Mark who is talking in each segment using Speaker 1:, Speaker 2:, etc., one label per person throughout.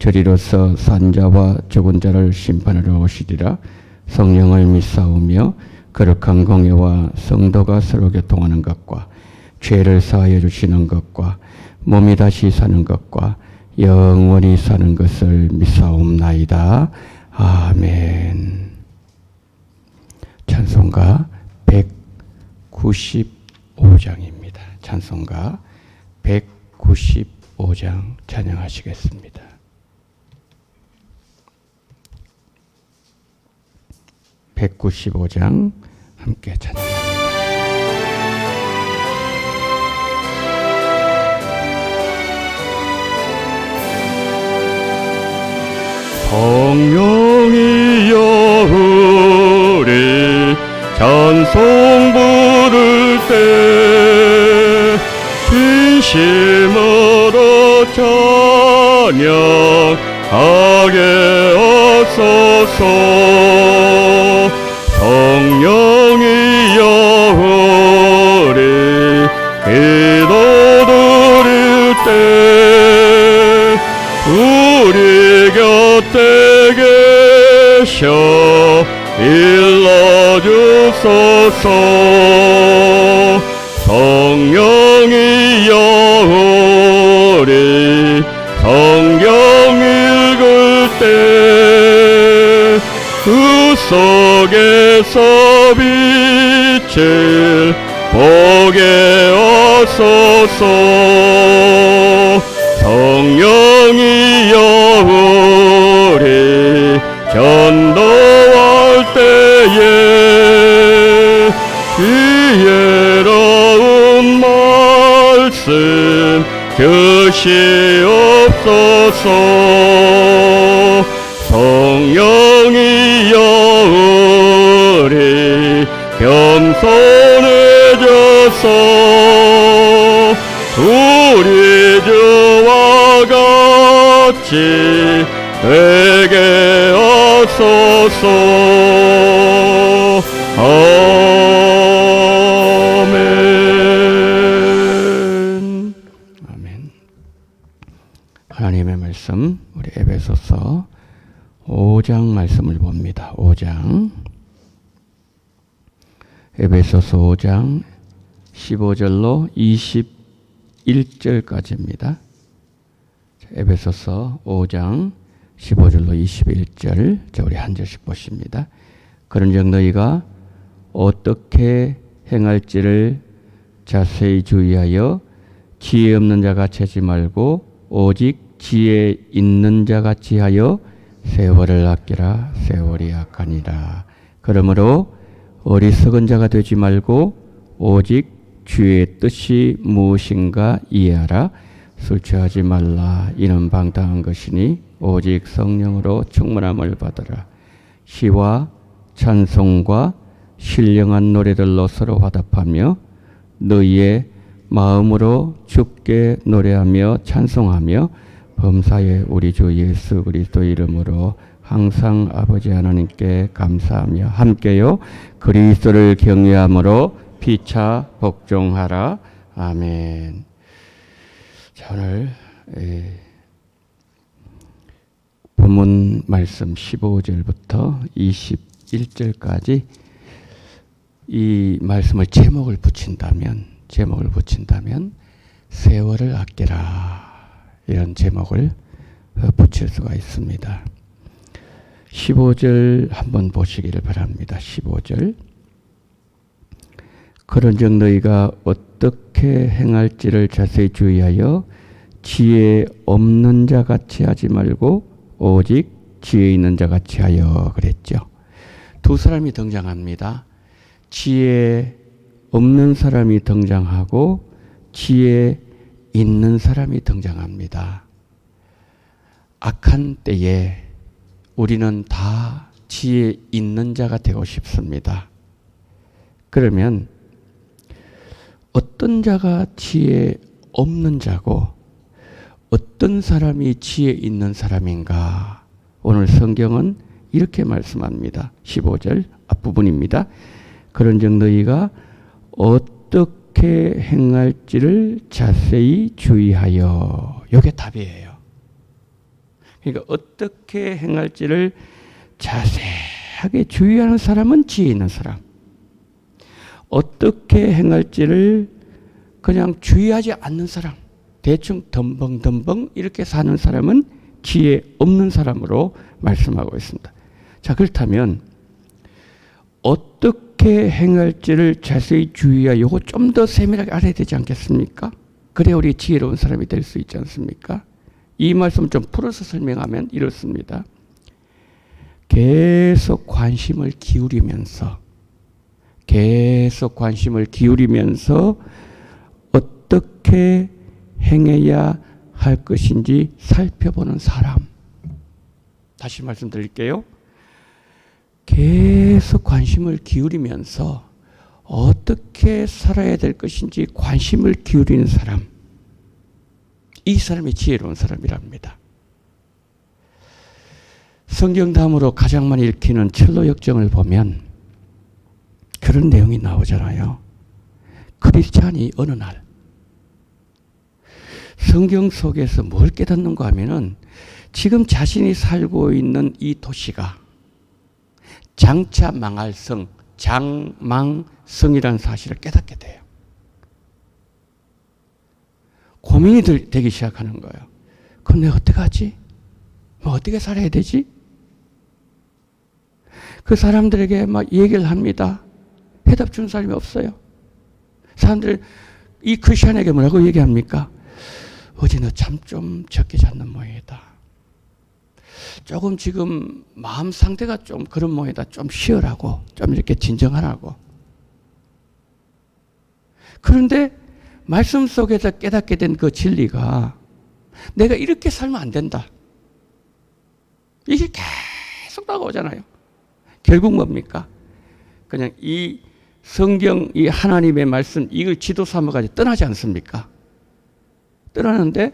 Speaker 1: 저리로서 산자와 죽은 자를 심판하러 오시리라 성령을 믿사오며 거룩한 공예와 성도가 서로 교통하는 것과 죄를 사하여 주시는 것과 몸이 다시 사는 것과 영원히 사는 것을 믿사옵나이다. 아멘. 찬송가 195장입니다. 찬송가 195장 찬양하시겠습니다. (195장) 함께 찬양합니다. 성령이여 우리 찬송 부를 때 진심으로 찬양하게 하소서 계셔 일러주소서. 성령이여 우리 성경 읽을 때 그 속에서 빛을 보게 하소서 주시옵소서. 성령이여 우리 겸손해져서. 우리 주와 같이 되게 하소서 에베소서 5장 말씀을 봅니다 5장 에베소서 5장 15절로 21절까지입니다. 에베소서 5장 15절로 21절 자 우리 한 절씩 보십니다. 그런즉 너희가 어떻게 행할지를 자세히 주의하여 지혜 없는 자 같이 하지 말고 오직 지혜 있는 자 같이 하여 세월을 아끼라 세월이 악하니라. 그러므로 어리석은 자가 되지 말고 오직 주의 뜻이 무엇인가 이해하라. 술 취하지 말라. 이는 방탕한 것이니 오직 성령으로 충만함을 받으라. 시와 찬송과 신령한 노래들로 서로 화답하며 너희의 마음으로 주께 노래하며 찬송하며 범사에 우리 주 예수 그리스도 이름으로 항상 아버지 하나님께 감사하며 함께요. 그리스도를 경외함으로 피차 복종하라. 아멘. 자 오늘 에, 본문 말씀 15절부터 21절까지 이 말씀을 제목을 붙인다면 제목을 붙인다면 세월을 아끼라 이런 제목을 어, 붙일 수가 있습니다. 15절 한번 보시기를 바랍니다. 15절 그런즉 너희가 어떻게 행할지를 자세히 주의하여 지혜 없는 자 같이 하지 말고 오직 지혜 있는 자 같이 하여 그랬죠. 두 사람이 등장합니다. 지혜 없는 사람이 등장하고 지혜 있는 사람이 등장합니다. 악한 때에 우리는 다 지혜 있는 자가 되고 싶습니다. 그러면 어떤 자가 지혜 없는 자고 어떤 사람이 지혜 있는 사람인가? 오늘 성경은 이렇게 말씀합니다. 15절 앞부분입니다. 그런즉 너희가 어떻게 행할지를 자세히 주의하여. 이게 답이에요. 그러니까 어떻게 행할지를 자세하게 주의하는 사람은 지혜 있는 사람. 어떻게 행할지를 그냥 주의하지 않는 사람, 대충 덤벙덤벙 이렇게 사는 사람은 지혜 없는 사람으로 말씀하고 있습니다. 자, 그렇다면 어떻게 행할지를 자세히 주의하여 요거 좀 더 세밀하게 알아야 되지 않겠습니까? 그래 우리 지혜로운 사람이 될 수 있지 않습니까? 이 말씀 좀 풀어서 설명하면 이렇습니다. 계속 관심을 기울이면서 계속 관심을 기울이면서 어떻게 행해야 할 것인지 살펴보는 사람. 다시 말씀드릴게요. 계속 관심을 기울이면서 어떻게 살아야 될 것인지 관심을 기울이는 사람. 이 사람이 지혜로운 사람이랍니다. 성경 다음으로 가장 많이 읽히는 첼로 역정을 보면 그런 내용이 나오잖아요. 크리스찬이 어느 날 성경 속에서 뭘 깨닫는가 하면은 지금 자신이 살고 있는 이 도시가 장차 망할 성, 장망성이라는 사실을 깨닫게 돼요. 고민이 되기 시작하는 거예요. 그럼 내가 어떻게 하지? 뭐 어떻게 살아야 되지? 그 사람들에게 막 얘기를 합니다. 해답 준 사람이 없어요. 사람들 이 크리스천에게 뭐라고 얘기합니까? 어제 너 잠 좀 적게 잤는 모양이다. 조금 지금 마음 상태가 좀 그런 모양이다. 좀 쉬어라고. 좀 이렇게 진정하라고. 그런데 말씀 속에서 깨닫게 된 그 진리가 내가 이렇게 살면 안 된다. 이게 계속 다가오잖아요. 결국 뭡니까? 그냥 이 성경, 이 하나님의 말씀, 이걸 지도 삼아가지고 떠나지 않습니까? 떠나는데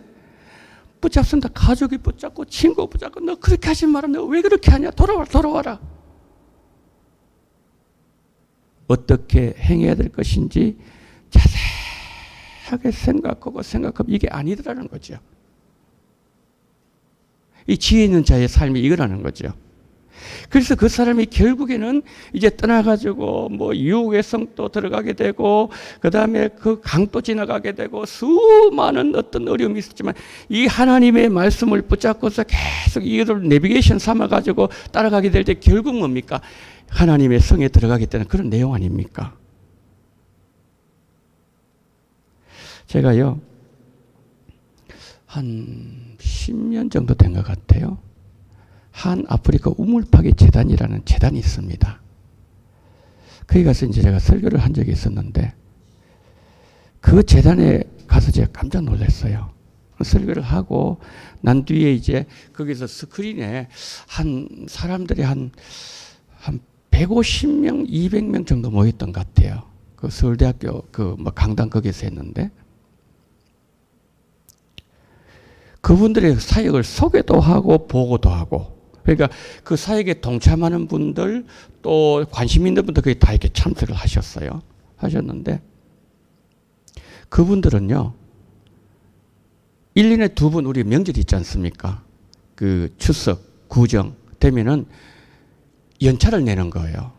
Speaker 1: 붙잡습니다. 가족이 붙잡고 친구 붙잡고 너 그렇게 하지 마라. 너왜 그렇게 하냐? 돌아와라, 돌아와라. 어떻게 행해야 될 것인지 자세하게 생각하고 생각하면 이게 아니더라는 거죠. 이 지혜 있는 자의 삶이 이거라는 거죠. 그래서 그 사람이 결국에는 이제 떠나가지고 뭐 유혹의 성도 들어가게 되고 그 다음에 그 강도 지나가게 되고 수많은 어떤 어려움이 있었지만 이 하나님의 말씀을 붙잡고서 계속 이거를 내비게이션 삼아가지고 따라가게 될 때 결국 뭡니까? 하나님의 성에 들어가게 되는 그런 내용 아닙니까? 제가요, 한 10년 정도 된 것 같아요. 한 아프리카 우물파괴 재단이라는 재단이 있습니다. 거기 가서 이제 제가 설교를 한 적이 있었는데 그 재단에 가서 제가 깜짝 놀랐어요. 설교를 하고 난 뒤에 이제 거기서 스크린에 한 사람들이 한, 한 150명, 200명 정도 모였던 것 같아요. 그 서울대학교 그 뭐 강당 거기서 했는데 그분들의 사역을 소개도 하고 보고도 하고 그러니까 그 사역에 동참하는 분들 또 관심 있는 분들 거기 다 이렇게 참석을 하셨어요. 하셨는데 그분들은요. 1년에 두 번 우리 명절 있지 않습니까? 그 추석, 구정 되면은 연차를 내는 거예요.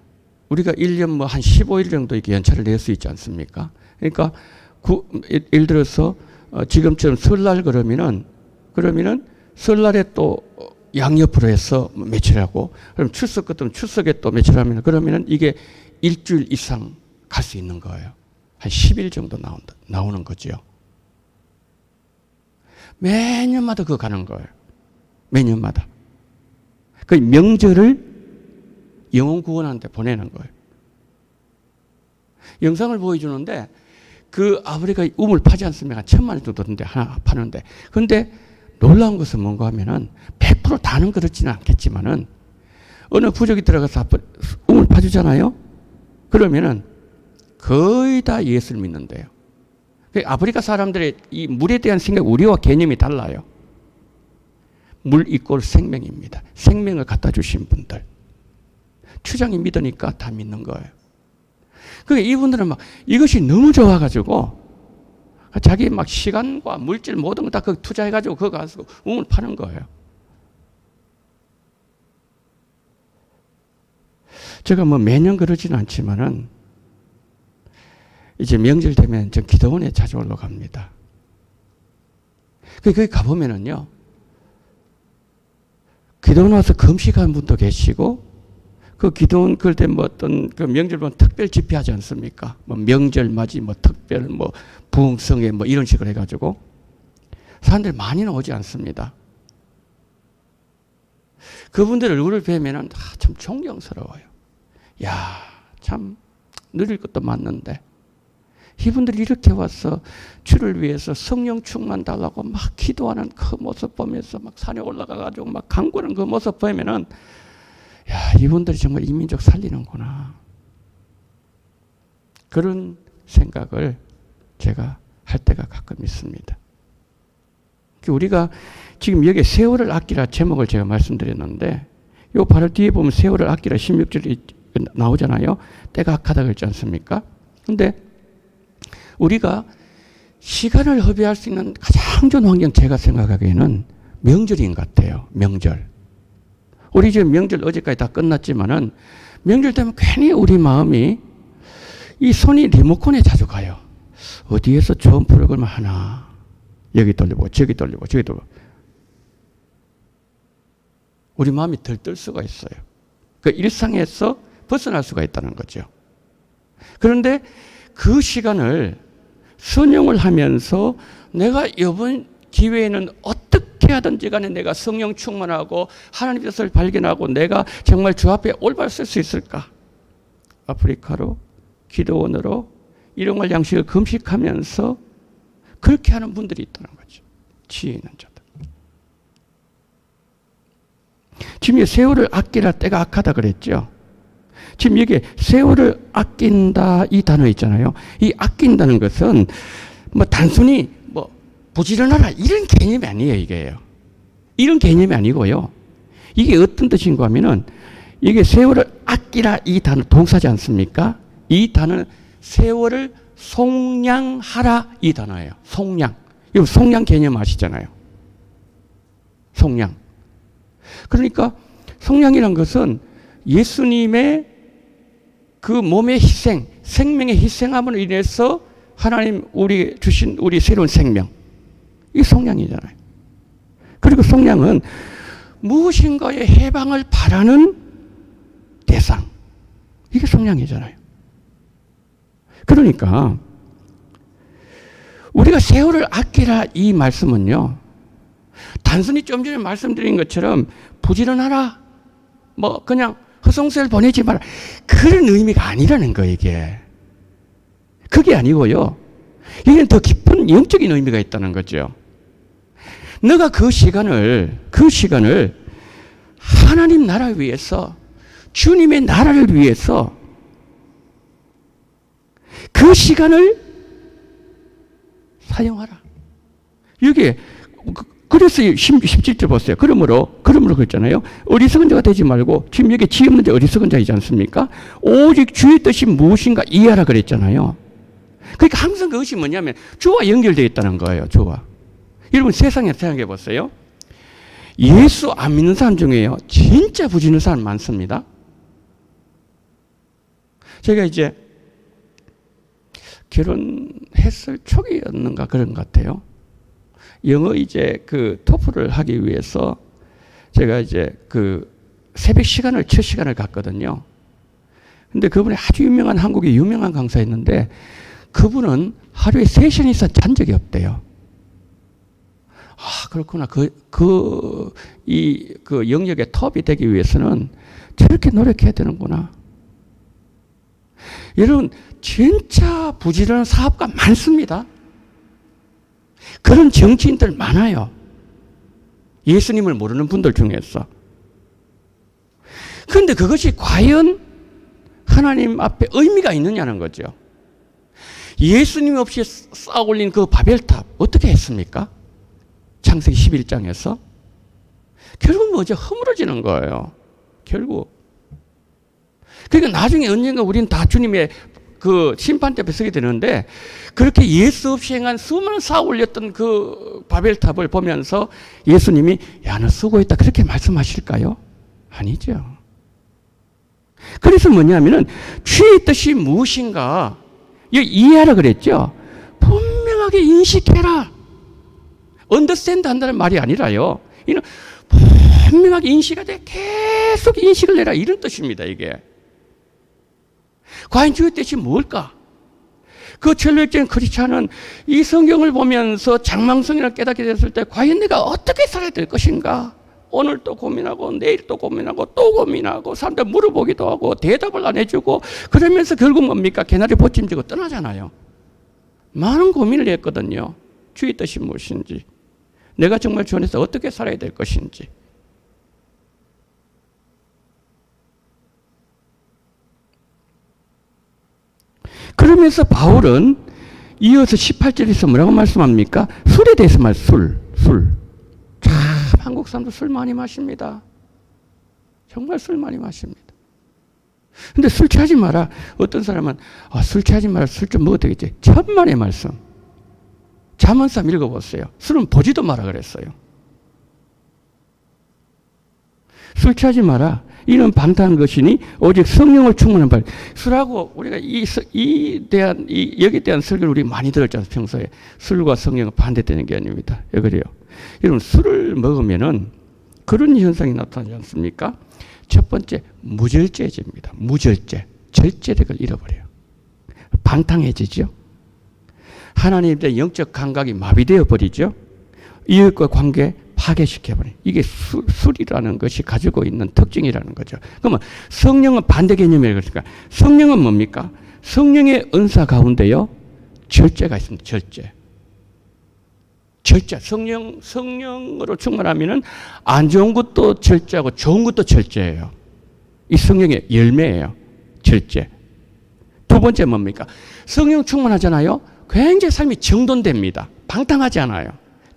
Speaker 1: 우리가 1년 뭐 한 15일 정도 이렇게 연차를 낼 수 있지 않습니까? 그러니까 구, 예를 들어서 어, 지금처럼 설날 그러면은 그러면은 설날에 또 양옆으로 해서 며칠 하고 그럼 출석 같으면 출석에 또 며칠 하면 그러면은 이게 일주일 이상 갈 수 있는 거예요. 한 10일 정도 나온다, 나오는 거죠. 매년마다 그거 가는 거예요. 매년마다. 그 명절을 영혼 구원한테 보내는 거예요. 영상을 보여주는데 그 아프리카 우물 파지 않습니까? 천만 원 정도 데 하나 파는데. 근데 놀라운 것은 뭔가 하면은 100% 다는 그렇지는 않겠지만은 어느 부족이 들어가서 우물 파주잖아요. 그러면은 거의 다 예수를 믿는데요. 그 아프리카 사람들의 이 물에 대한 생각, 우리와 개념이 달라요. 물 이꼴 생명입니다. 생명을 갖다 주신 분들. 추장이 믿으니까 다 믿는 거예요. 그 이분들은 막 이것이 너무 좋아가지고 자기 막 시간과 물질 모든 거 다 그 투자해가지고 그거 가서 우물 파는 거예요. 제가 뭐 매년 그러지는 않지만은 이제 명절 되면 저 기도원에 자주 올라갑니다. 그, 거기 가보면은요, 기도원 와서 금식하는 분도 계시고, 그 기도원 그때 뭐 어떤 그 명절 보면 특별 집회하지 않습니까? 뭐 명절 맞이 뭐 특별 뭐 부흥성회 뭐 이런 식으로 해가지고 사람들 많이는 오지 않습니다. 그분들 얼굴을 뵈면은 아, 참 존경스러워요. 야, 참 누릴 것도 많는데 이분들이 이렇게 와서 주를 위해서 성령 충만 달라고 막 기도하는 그 모습 보면서 막 산에 올라가 가지고 막 강구하는 그 모습 보면은 야, 이분들이 정말 이민족 살리는구나. 그런 생각을 제가 할 때가 가끔 있습니다. 그 우리가 지금 여기 세월을 아끼라 제목을 제가 말씀드렸는데 요 바로 뒤에 보면 세월을 아끼라 16절이 나오잖아요. 때가 악하다 그랬지 않습니까? 근데 우리가 시간을 허비할 수 있는 가장 좋은 환경 제가 생각하기에는 명절인 것 같아요. 명절. 우리 지금 명절 어제까지 다 끝났지만은 명절 되면 괜히 우리 마음이 이 손이 리모컨에 자주 가요. 어디에서 좋은 프로그램 하나. 여기 돌리고, 저기 돌리고, 저기 돌리고. 우리 마음이 들뜰 수가 있어요. 그 일상에서 벗어날 수가 있다는 거죠. 그런데 그 시간을 선용을 하면서 내가 이번 기회에는 어떻게 하든지 간에 내가 성령 충만하고 하나님 뜻을 발견하고 내가 정말 주 앞에 올바로 쓸 수 있을까? 아프리카로 기도원으로 일용할 양식을 금식하면서 그렇게 하는 분들이 있다는 거죠. 지혜 있는 자들. 지금 세월을 아끼라 때가 악하다 그랬죠. 지금 여기 세월을 아낀다 이 단어 있잖아요. 이 아낀다는 것은 뭐 단순히 뭐 부지런하라 이런 개념이 아니에요, 이게요. 이런 개념이 아니고요. 이게 어떤 뜻인가 하면은 이게 세월을 아끼라 이 단어 동사지 않습니까? 이 단어는 세월을 송량하라 이 단어예요. 송량. 이 송량 개념 아시잖아요. 송량. 그러니까 송량이란 것은 예수님의 그 몸의 희생, 생명의 희생함으로 인해서 하나님 우리 주신 우리 새로운 생명. 이게 성량이잖아요. 그리고 성량은 무엇인가의 해방을 바라는 대상. 이게 성량이잖아요. 그러니까 우리가 세월을 아끼라 이 말씀은요. 단순히 좀 전에 말씀드린 것처럼 부지런하라. 뭐 그냥 허송세를 보내지 마라. 그런 의미가 아니라는 거예요, 이게. 그게 아니고요. 이게는 더 깊은 영적인 의미가 있다는 거죠. 너가 그 시간을, 그 시간을 하나님 나라 위해서, 주님의 나라를 위해서 그 시간을 사용하라. 이게 그래서 17절 보세요. 그러므로, 그러므로 그랬잖아요. 어리석은 자가 되지 말고, 지금 여기 지 없는 자 어리석은 자이지 않습니까? 오직 주의 뜻이 무엇인가 이해하라 그랬잖아요. 그러니까 항상 그것이 뭐냐면, 주와 연결되어 있다는 거예요, 주와. 여러분 세상에 생각해 보세요. 예수 안 믿는 사람 중에요. 진짜 부지는 사람 많습니다. 제가 이제 결혼했을 초기였는가 그런 것 같아요. 영어 이제 그 토플을 하기 위해서 제가 이제 그 새벽 시간을 첫 시간을 갔거든요. 근데 그분이 아주 유명한 한국의 유명한 강사였는데 그분은 하루에 세 시간 이상 잔 적이 없대요. 아, 그렇구나. 그, 그, 이, 그 영역의 톱이 되기 위해서는 저렇게 노력해야 되는구나. 여러분, 진짜 부지런한 사업가 많습니다. 그런 정치인들 많아요. 예수님을 모르는 분들 중에서. 그런데 그것이 과연 하나님 앞에 의미가 있느냐는 거죠. 예수님 없이 쌓아 올린 그 바벨탑 어떻게 했습니까? 창세기 11장에서 결국 뭐죠? 허물어지는 거예요. 결국. 그러니까 나중에 언젠가 우리는 다 주님의 그 심판대 앞에 서게 되는데 그렇게 예수 없이 행한 수많은 쌓아 올렸던 그 바벨탑을 보면서 예수님이 야, 너 수고했다. 그렇게 말씀하실까요? 아니죠. 그래서 뭐냐면은 주의 뜻이 무엇인가 이해하라 그랬죠. 분명하게 인식해라. 언더스탠드 한다는 말이 아니라요. 이는 분명하게 인식이 돼 계속 인식을 내라 이런 뜻입니다. 이게. 과연 주의 뜻이 뭘까? 그 철학적인 크리스찬은 이 성경을 보면서 장망성이라 깨닫게 됐을 때 과연 내가 어떻게 살아야 될 것인가? 오늘 또 고민하고 내일 또 고민하고 또 고민하고 사람들 물어보기도 하고 대답을 안 해주고 그러면서 결국 뭡니까? 개나리 보침지고 떠나잖아요. 많은 고민을 했거든요. 주의 뜻이 무엇인지. 내가 정말 주 안에서 어떻게 살아야 될 것인지. 그러면서 바울은 이어서 18절에서 뭐라고 말씀합니까? 술에 대해서 말, 술, 술. 참, 한국 사람도 술 많이 마십니다. 정말 술 많이 마십니다. 근데 술 취하지 마라. 어떤 사람은, 아, 술 취하지 마라. 술 좀 먹어도 되겠지. 천만의 말씀. 잠언삼 읽어보세요. 술은 보지도 마라 그랬어요. 술 취하지 마라. 이는 방탕한 것이니 오직 성령을 충만한 발. 술하고 우리가 이, 이 대한 이 여기 대한 설교를 우리 많이 들었잖아요 평소에 술과 성령은 반대되는 게 아닙니다. 왜 그래요? 여러분 술을 먹으면은 그런 현상이 나타나지 않습니까? 첫 번째 무절제제입니다. 무절제 절제력을 잃어버려요. 방탕해지죠. 하나님에 대한 영적 감각이 마비되어 버리죠. 이웃과 관계 파괴시켜버려. 이게 술, 술이라는 것이 가지고 있는 특징이라는 거죠. 그러면 성령은 반대 개념이에요. 그러니까 성령은 뭡니까? 성령의 은사 가운데요. 절제가 있습니다. 절제. 절제. 성령, 성령으로 충만하면은 안 좋은 것도 절제하고 좋은 것도 절제예요. 이 성령의 열매예요. 절제. 두 번째 뭡니까? 성령 충만하잖아요. 굉장히 삶이 정돈됩니다. 방탕하지 않아요.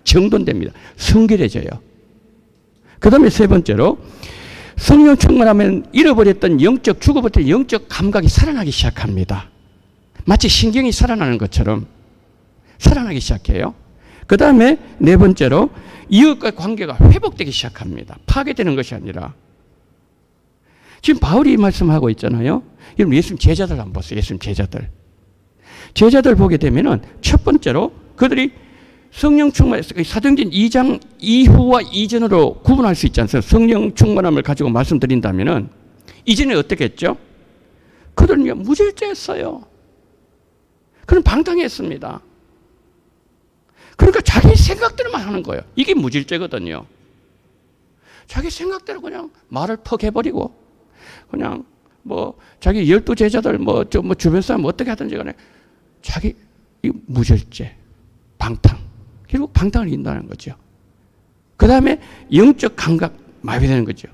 Speaker 1: 정돈됩니다. 성결해져요. 그 다음에 세 번째로 성령 충만하면 잃어버렸던 영적, 죽어버렸던 영적 감각이 살아나기 시작합니다. 마치 신경이 살아나는 것처럼 살아나기 시작해요. 그 다음에 네 번째로 이웃과 관계가 회복되기 시작합니다. 파괴되는 것이 아니라. 지금 바울이 말씀하고 있잖아요. 여러분 예수님 제자들 한번 보세요. 예수님 제자들. 제자들 보게 되면은 첫 번째로 그들이 성령 충만, 사도행전 2장 이후와 이전으로 구분할 수 있지 않습니까? 성령 충만함을 가지고 말씀드린다면은 이전에 어떻게 했죠? 그들은 무질서했어요. 그는 방탕했습니다. 그러니까 자기 생각대로만 하는 거예요. 이게 무질죄거든요. 자기 생각대로 그냥 말을 퍽 해버리고, 그냥 뭐, 자기 열두 제자들 뭐, 저, 뭐 주변 사람 어떻게 하든지 간에 자기, 이 무질죄, 방탕. 결국 방탕을 인다는 거죠. 그 다음에 영적 감각 마비되는 거죠.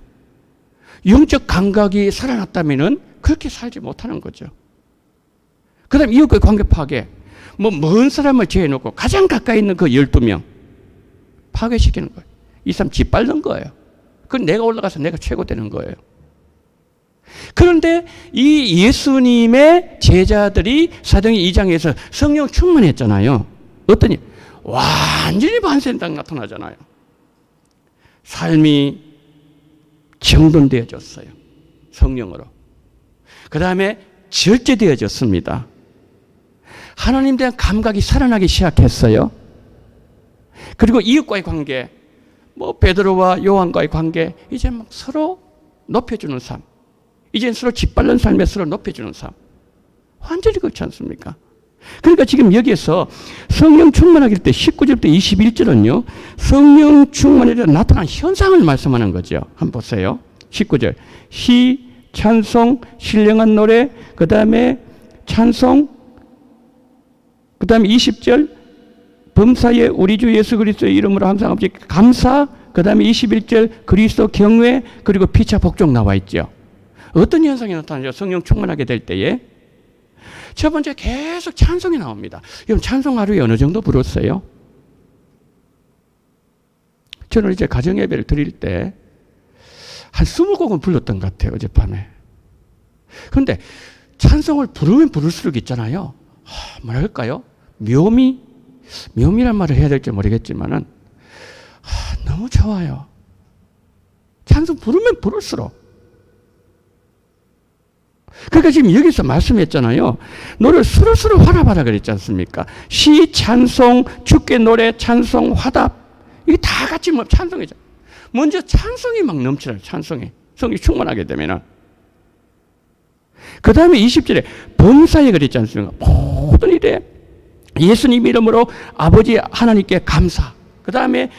Speaker 1: 영적 감각이 살아났다면 그렇게 살지 못하는 거죠. 그 다음에 이웃과의 관계 파괴. 뭐, 먼 사람을 제해놓고 가장 가까이 있는 그 12명 파괴시키는 거예요. 이 사람 짓밟는 거예요. 그건 내가 올라가서 내가 최고 되는 거예요. 그런데 이 예수님의 제자들이 사도행 2장에서 성령 충만했잖아요. 어떠니? 완전히 반센당 나타나잖아요. 삶이 정돈되어졌어요. 성령으로. 그 다음에 절제되어졌습니다. 하나님 대한 감각이 살아나기 시작했어요. 그리고 이웃과의 관계, 뭐 베드로와 요한과의 관계, 이제 막 서로 높여주는 삶. 이제 서로 짓밟는 삶에 서로 높여주는 삶. 완전히 그렇지 않습니까? 그러니까 지금 여기에서 성령 충만하길 때 19절부터 21절은요. 성령 충만에 나타난 현상을 말씀하는 거죠. 한번 보세요. 19절. 시, 찬송, 신령한 노래, 그 다음에 찬송, 그 다음에 20절. 범사에 우리 주 예수 그리스도의 이름으로 항상 아버지 감사, 그 다음에 21절 그리스도 경외 그리고 피차 복종 나와 있죠. 어떤 현상이 나타나죠? 성령 충만하게 될 때에 첫 번째 계속 찬송이 나옵니다. 여러분 찬송 하루에 어느 정도 부르었어요? 저는 이제 가정 예배를 드릴 때 한 20곡은 불렀던 것 같아요, 어젯밤에. 그런데 찬송을 부르면 부를수록 있잖아요. 하, 뭐랄까요? 묘미? 묘미란 말을 해야 될지 모르겠지만은 하, 너무 좋아요. 찬송 부르면 부를수록. 그러니까 지금 여기서 말씀했잖아요. 노래 수로수로 화답하라 그랬지 않습니까? 시, 찬송, 주께 노래, 찬송, 화답. 이게 다 같이 뭐 찬송이죠. 먼저 찬송이 막 넘쳐요. 찬송이. 성이 충만하게 되면은. 그 다음에 20절에 범사에 그랬지 않습니까? 모든 일에 예수님 이름으로 아버지 하나님께 감사. 그 다음에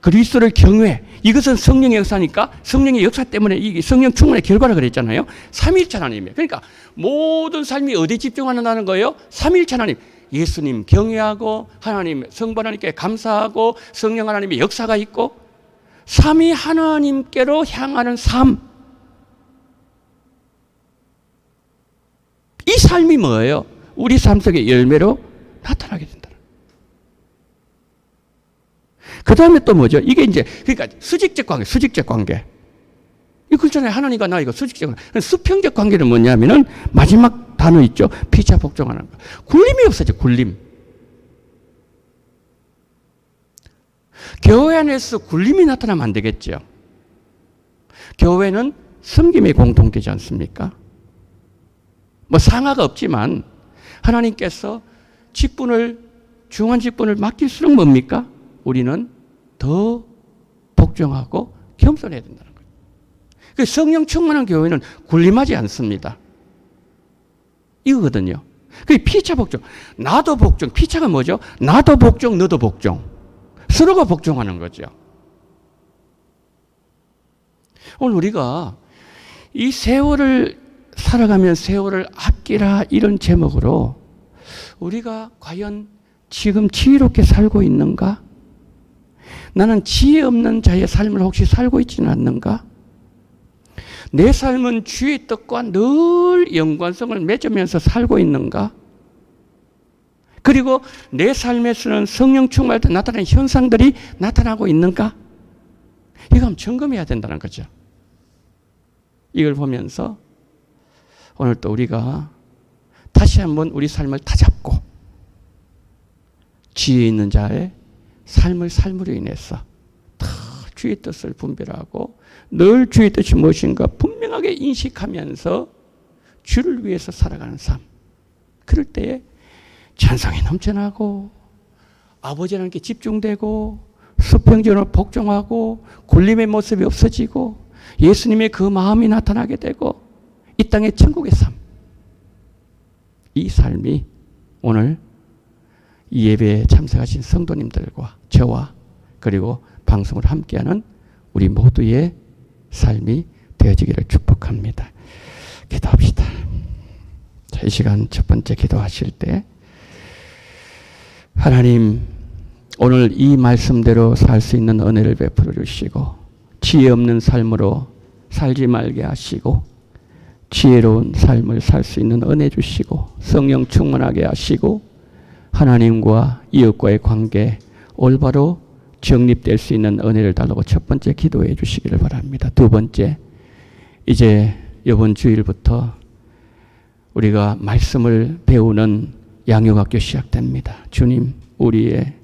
Speaker 1: 그리스도를 경외. 이것은 성령의 역사니까 성령의 역사 때문에 이 성령 충만의 결과라 그랬잖아요. 삼일체 하나님이에요. 그러니까 모든 삶이 어디 집중하는다는 거예요? 삼일체 하나님. 예수님 경외하고 하나님 성부 하나님께 감사하고 성령 하나님의 역사가 있고 삼위 하나님께로 향하는 삶. 이 삶이 뭐예요? 우리 삶 속의 열매로 나타나게 된다. 그 다음에 또 뭐죠? 이게 이제, 그러니까 수직적 관계, 수직적 관계. 이 글자에 하나님과 나 이거 수직적 관계. 수평적 관계는 뭐냐면은 마지막 단어 있죠? 피차 복종하는 거. 굴림이 없어져, 굴림. 교회 안에서 굴림이 나타나면 안 되겠죠. 교회는 섬김의 공동체지 않습니까? 뭐 상하가 없지만 하나님께서 직분을 중한 직분을 맡길수록 뭡니까? 우리는 더 복종하고 겸손해야 된다는 거예요. 그 성령 충만한 교회는 굴림하지 않습니다. 이거거든요. 그 피차 복종. 나도 복종. 피차가 뭐죠? 나도 복종, 너도 복종. 서로가 복종하는 거죠. 오늘 우리가 이 세월을 살아가면 세월을 아끼라 이런 제목으로 우리가 과연 지금 지혜롭게 살고 있는가? 나는 지혜 없는 자의 삶을 혹시 살고 있지는 않는가? 내 삶은 주의 뜻과 늘 연관성을 맺으면서 살고 있는가? 그리고 내 삶에서는 성령 충만할 때 나타나는 현상들이 나타나고 있는가? 한번 점검해야 된다는 거죠. 이걸 보면서 오늘 또 우리가 다시 한번 우리 삶을 다잡고 지혜 있는 자의 삶을 삶으로 인해서 다 주의 뜻을 분별하고 늘 주의 뜻이 무엇인가 분명하게 인식하면서 주를 위해서 살아가는 삶. 그럴 때에 찬성이 넘쳐나고 아버지 하나님께 집중되고 수평적으로 복종하고 굴림의 모습이 없어지고 예수님의 그 마음이 나타나게 되고 이 땅의 천국의 삶. 이 삶이 오늘 이 예배에 참석하신 성도님들과 저와 그리고 방송을 함께하는 우리 모두의 삶이 되어지기를 축복합니다. 기도합시다. 자, 이 시간 첫 번째 기도하실 때 하나님 오늘 이 말씀대로 살 수 있는 은혜를 베풀어 주시고 지혜 없는 삶으로 살지 말게 하시고 지혜로운 삶을 살 수 있는 은혜 주시고 성령 충만하게 하시고 하나님과 이웃과의 관계 올바로 정립될 수 있는 은혜를 달라고 첫 번째 기도해 주시기를 바랍니다. 두 번째 이제 이번 주일부터 우리가 말씀을 배우는 양육학교 시작됩니다. 주님 우리의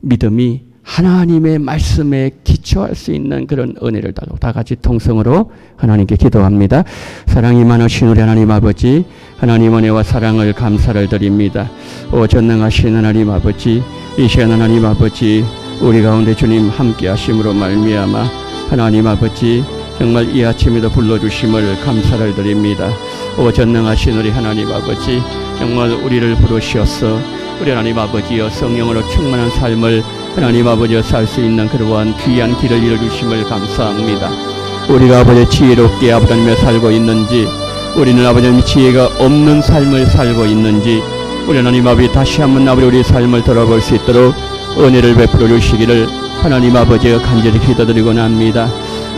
Speaker 1: 믿음이 하나님의 말씀에 기초할 수 있는 그런 은혜를 달라고 다 같이 통성으로 하나님께 기도합니다. 사랑이 많으신 우리 하나님 아버지, 하나님 은혜와 사랑을 감사를 드립니다. 오 전능하신 하나님 아버지, 이 시간 하나님 아버지, 우리 가운데 주님 함께 하심으로 말미암아 하나님 아버지 정말 이 아침에도 불러주심을 감사를 드립니다. 오 전능하신 우리 하나님 아버지, 정말 우리를 부르시었어 우리 하나님 아버지여 성령으로 충만한 삶을 하나님 아버지여 살 수 있는 그러한 귀한 길을 열어주심을 감사합니다. 우리가 아버지 지혜롭게 아버지며 살고 있는지 우리는 아버지님 지혜가 없는 삶을 살고 있는지 우리 하나님 아버지 다시 한번 아버지 우리 삶을 돌아볼 수 있도록 은혜를 베풀어 주시기를 하나님 아버지여 간절히 기도드리고 납니다.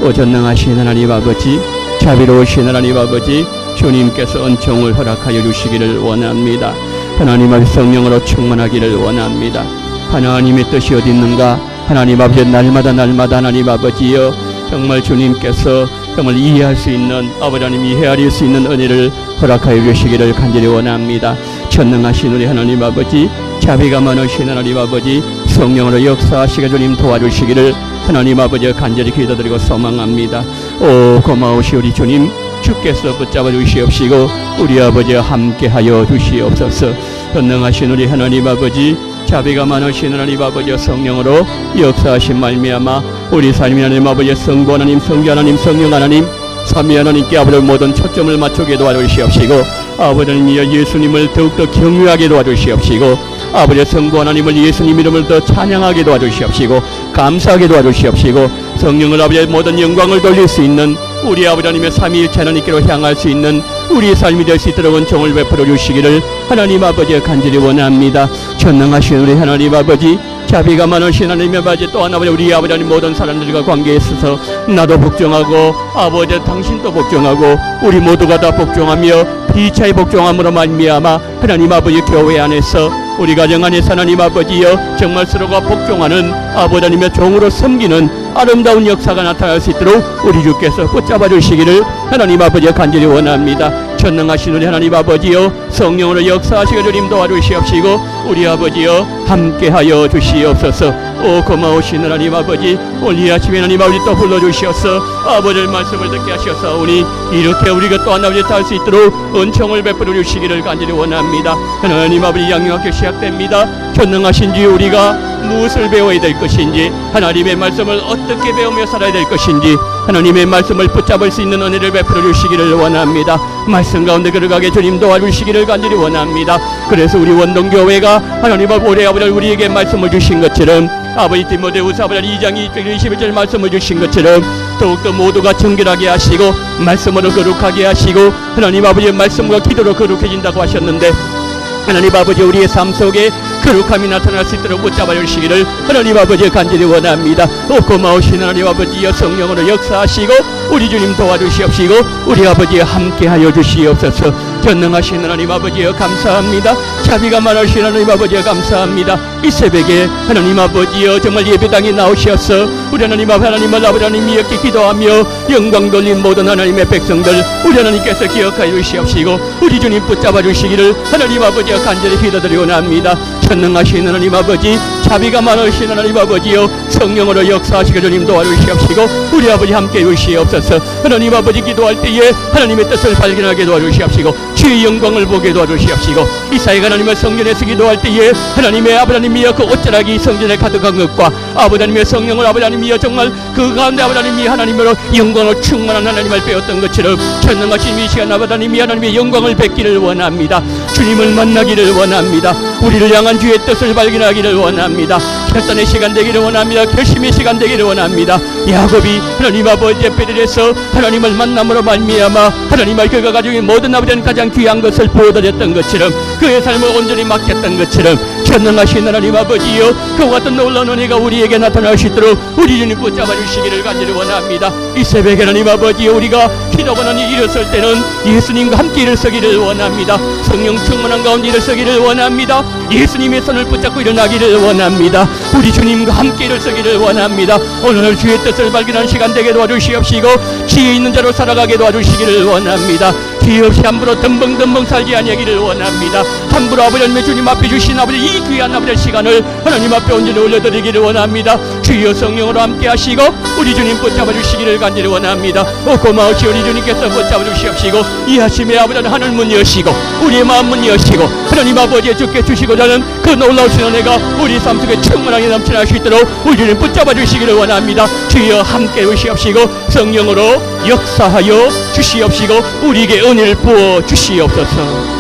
Speaker 1: 오 전능하신 하나님 아버지 자비로우신 하나님 아버지 주님께서 은총을 허락하여 주시기를 원합니다. 하나님 아버지 성령으로 충만하기를 원합니다. 하나님의 뜻이 어디 있는가? 하나님 아버지 날마다 날마다 하나님 아버지여 정말 주님께서 정말 이해할 수 있는 아버지 하나님 이해할 수 있는 은혜를 허락하여 주시기를 간절히 원합니다. 전능하신 우리 하나님 아버지 자비가 많으신 하나님 아버지 성령으로 역사하시게 주님 도와주시기를 하나님 아버지 간절히 기도드리고 소망합니다. 오 고마우시 우리 주님 주께서 붙잡아 주시옵시고 우리 아버지 함께하여 주시옵소서 전능하신 우리 하나님 아버지 자비가 많으신 하나님 아버지 성령으로 역사하신 말미암아 우리 삶이 하나님 아버지 성부 하나님 성자 하나님 성령 하나님 삼위 하나님께 아버지 모든 초점을 맞추게 도와주시옵시고 아버지 하나님 예수님을 더욱더 경외하게 도와주시옵시고 아버지 성부 하나님을 예수님 이름을 더 찬양하게 도와주시옵시고 감사하게 도와주시옵시고 성령을 아버지의 모든 영광을 돌릴 수 있는 우리 아버지 하나님의 삼위일체 하나님께로 향할 수 있는 우리의 삶이 될 수 있도록 은총을 베풀어 주시기를 하나님 아버지 간절히 원합니다. 전능하신 우리 하나님 아버지 자비가 많으신 하나님의 아버지 또한 아버지 우리 아버지 하나님 모든 사람들과 관계에 있어서 나도 복종하고 아버지 당신도 복종하고 우리 모두가 다 복종하며 피차의 복종함으로 말미암아 하나님 아버지 교회 안에서 우리 가정 안에서 하나님 아버지여 정말 서로가 복종하는 아버지 하나님의 종으로 섬기는 아름다운 역사가 나타날 수 있도록 우리 주께서 붙잡아 주시기를 하나님 아버지 간절히 원합니다. 전능하신 우리 하나님 아버지여 성령으로 역사하시고 주님 도와 주시옵시고 우리 아버지여 함께하여 주시옵소서 오 고마우신 하나님 아버지. 오늘 이 아침에 하나님 아버지 또 불러주시어서 아버지의 말씀을 듣게 하셨사오니 이렇게 우리가 또 하나님 닿을 수 있도록 은총을 베풀어 주시기를 간절히 원합니다. 하나님 아버지 양육학교 시작됩니다. 전능하신 주 우리가 무엇을 배워야 될 것인지 하나님의 말씀을 어떻게 배우며 살아야 될 것인지 하나님의 말씀을 붙잡을 수 있는 은혜를 베풀어 주시기를 원합니다. 말씀 가운데 걸어가게 주님 도와주시기를 간절히 원합니다. 그래서 우리 원동교회가 하나님 아버지 우리에게 말씀을 주신 것처럼 아버지 디모데후서 아버지 2장 2절 21절 말씀을 주신 것처럼 더욱더 모두가 정결하게 하시고 말씀으로 거룩하게 하시고 하나님 아버지의 말씀과 기도로 거룩해진다고 하셨는데 하나님 아버지 우리의 삶 속에 거룩함이 나타날 수 있도록 붙잡아 주시기를 하나님 아버지 간절히 원합니다. 오 고마우신 하나님 아버지여 성령으로 역사하시고 우리 주님 도와주시옵시고 우리 아버지와 함께하여 주시옵소서 전능하신 하나님 아버지여 감사합니다. 자비가 많으신 하나님 아버지여 감사합니다. 이 새벽에 하나님 아버지여 정말 예배당에 나오셔서 우리 하나님 아버지 하나님을 아버지 하나님 이렇게 기도하며 영광 돌린 모든 하나님의 백성들 우리 하나님께서 기억하여 주시옵시고 우리 주님 붙잡아 주시기를 하나님 아버지여 간절히 기도드리고 납니다. 전능하신 하나님 아버지 자비가 많으신 하나님 아버지여 성령으로 역사하시고 주님 도와주시옵시고 우리 아버지 함께 해주시옵소서 하나님 아버지 기도할 때에 하나님의 뜻을 발견하게 도와주시옵시고 주의 영광을 보게 도와주시옵시고 이사이가 하나님의 성전에서 기도할 때에 하나님의 아버지 하나님이여 그 옷자락이 성전에 가득한 것과 아버지 하나님의 성령을 아버지 하나님이여 정말 그 가운데 아버지 하나님이 하나님으로 영광을 충만한 하나님을 배웠던 것처럼 전능하신 이 시간 아버지 하나님이 하나님의 영광을 뵙기를 원합니다. 주님을 만나기를 원합니다. 우리를 향한 주의 뜻을 발견하기를 원합니다 결단의 시간 되기를 원합니다. 결심의 시간 되기를 원합니다. 야곱이 하나님 아버지 베들에서 하나님을 만남으로 말미암아 하나님을 그가 가지고 모든 아버지는 가장 귀한 것을 보여드렸던 것처럼 그의 삶을 온전히 맡겼던 것처럼 전능하신 하나님 아버지여 그와 같은 놀라운 은혜가 우리에게 나타날 수 있도록 우리 주님 붙잡아 주시기를 간절히 원합니다. 이 새벽에 하나님 아버지여 우리가 기도하는 일어설 때는 예수님과 함께 일어서기를 원합니다. 성령 충만한 가운데 일어서기를 원합니다. 예수님의 손을 붙잡고 일어나기를 원합니다. 우리 주님과 함께 일어서기를 원합니다. 오늘 주의 뜻을 발견한 시간 되게 도와주시옵시고 지혜 있는 자로 살아가게 도와주시기를 원합니다 기회 없이 함부로 덤벙덤벙 살지 아니하기를 원합니다. 함부로 아버지 하나님 주님 앞에 주신 아버지 이 귀한 아버지 시간을 하나님 앞에 온전히 올려드리기를 원합니다. 주여 성령으로 함께 하시고 우리 주님 붙잡아 주시기를 간절히 원합니다. 오 고마우시 우리 주님께서 붙잡아 주시옵시고 이 아침에 아버지 하늘 문 여시고 우리의 마음 문 여시고 하나님 아버지의 주께 주시고자 하는 그 놀라우신 은혜가 우리 삶 속에 충만하게 넘쳐날 수 있도록 우리 주님 붙잡아 주시기를 원합니다. 주여 함께 오시옵시고 성령으로 역사하여 주시옵시고 우리에게 은혜를 부어 주시옵소서